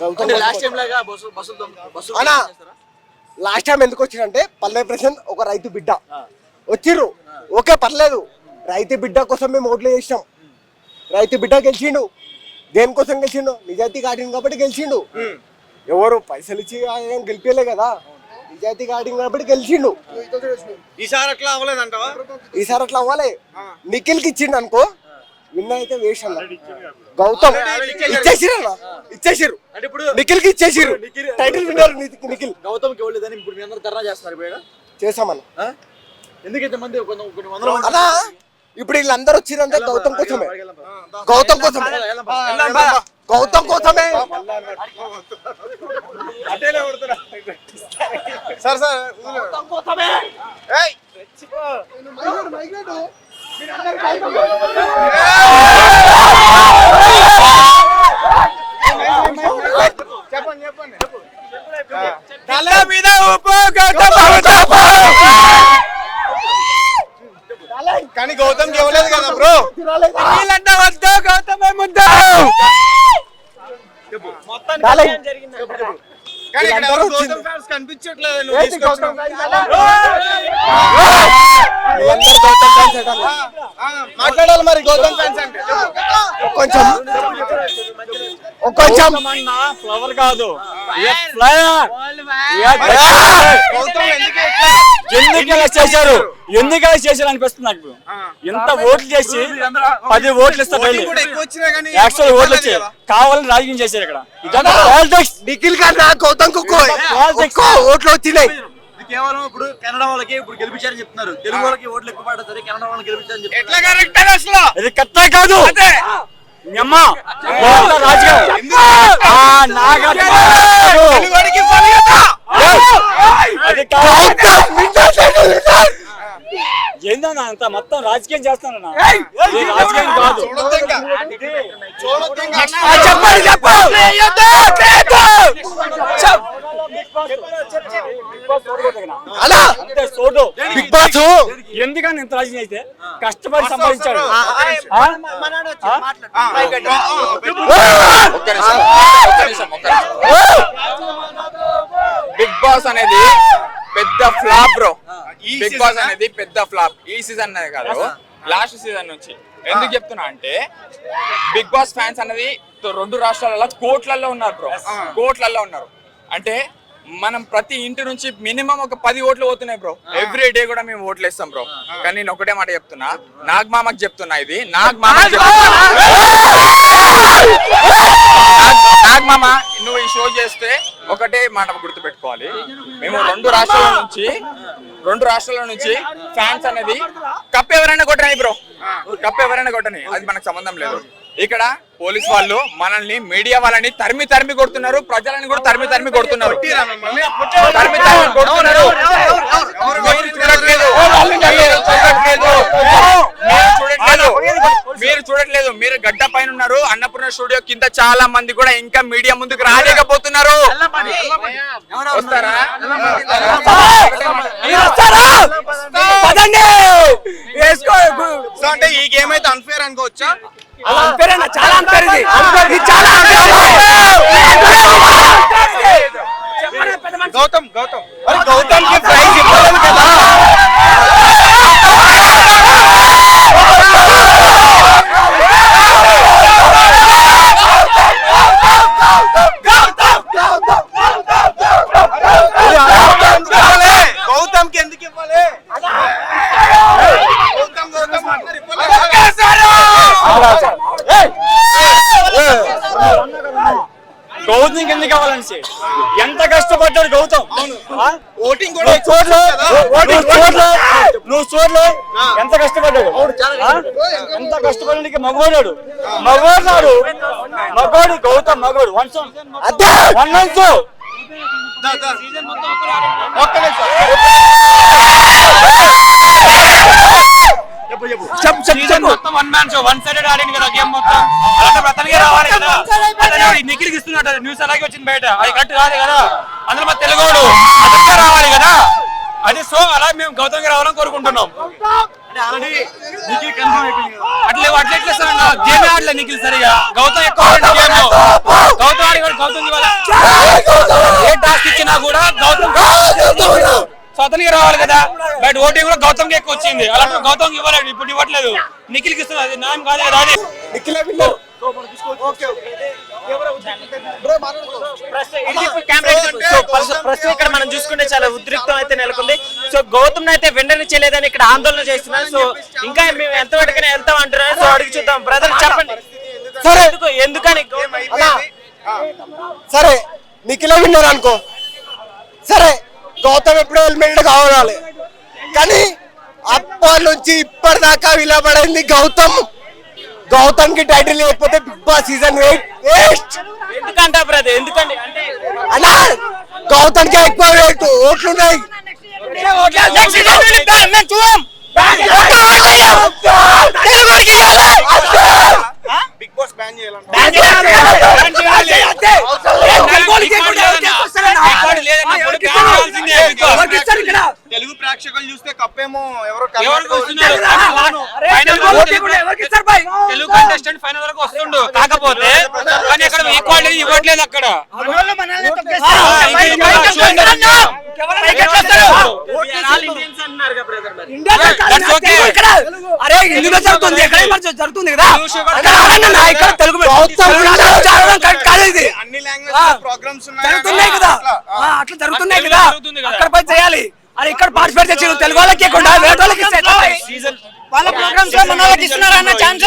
Last time లాగా bus బస్సులతో bus అన్నా. లాస్ట్ టైం ఎందుకు వచ్చిందంటే పల్లె ప్రశాంత్ ఒక రైతు బిడ్డ. వచ్చిర్రు. ఓకే పర్లేదు. రైతు బిడ్డ కోసం మేము ఓట్లు చేసినాం రైతు బిడ్డ గెలిచిండు. దేనికోసం గెలిచిండు? నిజాయితీ ఆడిండు కాబట్టి గెలిచిండు. ఎవరు పైసలు ఇచ్చి ఆయన గెలిపేలే కదా. నిజాయితీ ఆడిండు కాబట్టి గెలిచిండు. ఈసారి అట్లా అవ్వలేదంటావా? ఈసారి అట్లా అవ్వాలి. నిఖిల్కి ఇచ్చిండు అనుకో విన్న అయితే వేస్ట్ అన్న గౌతమ్ ఇచ్చేసిరు ఇచ్చేసిరు అంటే ఇప్పుడు నిఖిల్కి ఇచ్చేసిరు టైటిల్ విన్నర్ నిఖిల్. గౌతమ్కి ఇవ్వలేదని ఇప్పుడు మీ అందరూ ధర్నా చేస్తున్నారు ఇప్పుడు? చేసామన్న ఆ? ఎందుకు ఇంతమంది కొన్ని కొన్ని వందల మంది అన్నా ఇప్పుడు వీళ్ళందరూ వచ్చిరంటే గౌతమ్ కోసమే. గౌతమ్ కోసమే. గౌతమ్ కోసమే. సార్ సార్ ఏయ్ చెప్పండి చెప్పండి తల మీద అవుతాపు. కానీ గౌతమ్ ఇవ్వలేదు కదా బ్రో నీళ్ళంటే వద్దు గౌతమే ముద్దు కానీ ఇక్కడ ఎవరు గౌతమ్ ఫ్యాన్స్ కనిపించట్లేదు నువ్వు తీసుకొచ్చిన. మాట్లాడాలి మరి గౌతమ్ ఫ్యాన్స్ అంటే. కొంచెం కొంచెం. ఫ్లవర్ కాదు. ఎందుకు ఇలా చేశారు ఎందుకు ఇలా చేశారు అనిపిస్తుంది నాకు. ఎంత ఓట్లు చేసి పది ఓట్లు ఇస్తారు యాక్చువల్ ఓట్లు వచ్చాయి. కావాలని రాజకీయం చేశారు ఇక్కడ. ఇదంతా పాలిటిక్స్ నిఖిల్ ఓట్లు వచ్చినాయి. కేవలం ఇప్పుడు కన్నడ వాళ్ళకి ఇప్పుడు గెలిపించారని చెప్తున్నారు. తెలుగు వాళ్ళకి ఓట్లు ఎక్కువ పడ్డా సరే కన్నడ వాళ్ళకి గెలిపించారని చెప్తున్నారు. ఎట్లా కరెక్ట్ అది అసలు? ఇది కట్ట కాదు. ఏందన్నా అంత మొత్తం రాజకీయం చేస్తానన్నా రాజకీయం కాదు. చెప్పండి అలా? Big boss? ఎందుకని ఇంత రాజకీయం అయితే కష్టపడి సంపాదించాడు బిగ్ బాస్ అనేది పెద్ద ఫ్లాప్ బ్రో ఈ బిగ్ బాస్? అనేది పెద్ద ఫ్లాప్ ఈ సీజన్ అనేది కాదు లాస్ట్ సీజన్ నుంచి ఎందుకు చెప్తున్నా అంటే బిగ్ బాస్ ఫ్యాన్స్ అనేది రెండు రాష్ట్రాలలో కోట్లలో ఉన్నారు బ్రో కోట్లలో ఉన్నారు అంటే మనం ప్రతి ఇంటి నుంచి మినిమం ఒక పది ఓట్లు పోతున్నాయి బ్రో. ఎవ్రీ డే కూడా మేము ఓట్లు వేస్తాం బ్రో. కానీ నేను ఒకటే మాట చెప్తున్నా. నాగ్ మామకి చెప్తున్నా ఇది. నాగ్ నాగ్- మామ నువ్వు ఈ షో చేస్తే ఒకటే మాట గుర్తు పెట్టుకోవాలి మేము రెండు రాష్ట్రాల నుంచి రెండు రాష్ట్రాల నుంచి ఫ్యాన్స్ అనేది కప్ ఎవరైనా కొట్టని బ్రో. కప్ ఎవరైనా కొట్టని. అది మనకు సంబంధం లేదు. ఇక్కడ పోలీస్ వాళ్ళు మనల్ని మీడియా వాళ్ళని తరిమి తరిమి కొడుతున్నారు ప్రజలని కూడా తరిమి తరిమి కొడుతున్నారు. కొట్టిరా మిమ్మల్ని? తరిమి తరిమి కొడుతున్నారు. మీరు చూడట్లేదు మీరు గడ్డ పైన ఉన్నారు. అన్నపూర్ణ స్టూడియో కింద చాలా మంది కూడా ఇంకా మీడియా ముందుకు రాలేకపోతున్నారు. వస్తారా? అంటే ఈ గేమ్ అయితే అన్ఫేర్ అనుకోవచ్చా? అలా unfair అన్న, చాలా unfair ఇది. ఇది చాలా unfair. గౌతమ్ గౌతమ్. గౌతమ్కి ప్రైజ్ ఇవ్వలేదు కదా గౌతమ్కి ఎందుకు ఇవ్వాలి గౌతమ్ గౌతమ్ అంటారు గౌతమ్ ఎందుకు కావాలని ఎంత కష్టపడ్డాడు గౌతమ్? ఓటింగ్ కూడా నువ్వు చూడలే ఎంత కష్టపడ్డాడు? ఎంత కష్టపడడానికి మగవాడాడు? మగవాడు మగవాడు గౌతమ్ మగవాడు. వన్ అదే. ఒక్క నిమిషం. One man show one sided ఆడింది కదా గేమ్ మొత్తం. అలాంటి అతనికే రావాలి కదా. నిఖిల్కి ఇస్తున్నాడు న్యూస్ అలాగే వచ్చింది బయట. అది కరెక్ట్ కాదు కదా. అందులో మా తెలుగోడు అతనికే రావాలి కదా. అది సో అలా మేము గౌతమ్ రావాలని కోరుకుంటున్నాం. అట్లే అట్లా ఎట్లా సార్ గేమ్ ఆడలే నిఖిల్ సరిగా. గౌతమ్ ఎక్కువ గేమ్ గౌతమ్ ఆడి గౌతమ్ ఉన్నా కూడా గౌతమ్ కదా? బట్ ఓటింగ్ కూడా గౌతమ్కి ఎక్కువ వచ్చింది. అలాంటి గౌతమ్ ఇవ్వలేదు ఇప్పుడు ఇవ్వట్లేదు. నిఖిల్కి ఇస్తున్నారు అది కాదు కదా అది నిఖిలే ప్రస్తుతం ఇక్కడ మనం చూసుకుంటే చాలా ఉద్రిక్తం అయితే నెలకొంది. సో గౌతమ్ అయితే వెంటనిచ్చలేదని ఇక్కడ ఆందోళన చేస్తున్నారు. సో ఇంకా మేము ఎంత వరకనే వెళ్తాం అంటున్నారు. సో అడిగి చూద్దాం. బ్రదర్ చెప్పండి. సరే ఎందుకు- ఎందుకని సరే నిఖిలే విన్నర్ అనుకో. సరే గౌతమ్ ఎప్పుడో హెల్మెట్ కావాలి కానీ అప్పటి నుంచి ఇప్పటిదాకా విలబడింది గౌతమ్ గౌతమ్కి టైటిల్ లేకపోతే బిగ్ బాస్ సీజన్ వేస్ట్ ఎందుకంట బ్రదర్ అన్నా గౌతమ్కి ఎక్కువ రేటు ఓట్లున్నాయి బాస్ బ్యాన్ చేయాలంట తెలుగు ప్రేక్షకులు చూస్తే కప్పేమో ఎవరో ఎవరికి కర్ణాటక వస్తున్నారు ఫైనల్ తెలుగు కంటెస్టెంట్ ఫైనల్ వరకు వస్తుండు కాకపోతే కానీ అక్కడ ఈక్వాలిటీ ఇవ్వట్లేదు అక్కడ. అరే ఇందులో జరుగుతుంది ఎక్కడ కదా ఇక్కడ తెలుగు అట్లా. జరుగుతున్నాయి కదా. అక్కడ పోయి చేయాలి అరే ఇక్కడ పార్టిసిపేట్ చేసి తెలుగు వాళ్ళకి ఇవ్వకుండా వేరే వాళ్ళకి ఇస్తే? వాళ్ళ ప్రోగ్రామ్స్లో మన వాళ్ళకి ఇస్తున్నారా అన్న ఛాన్స్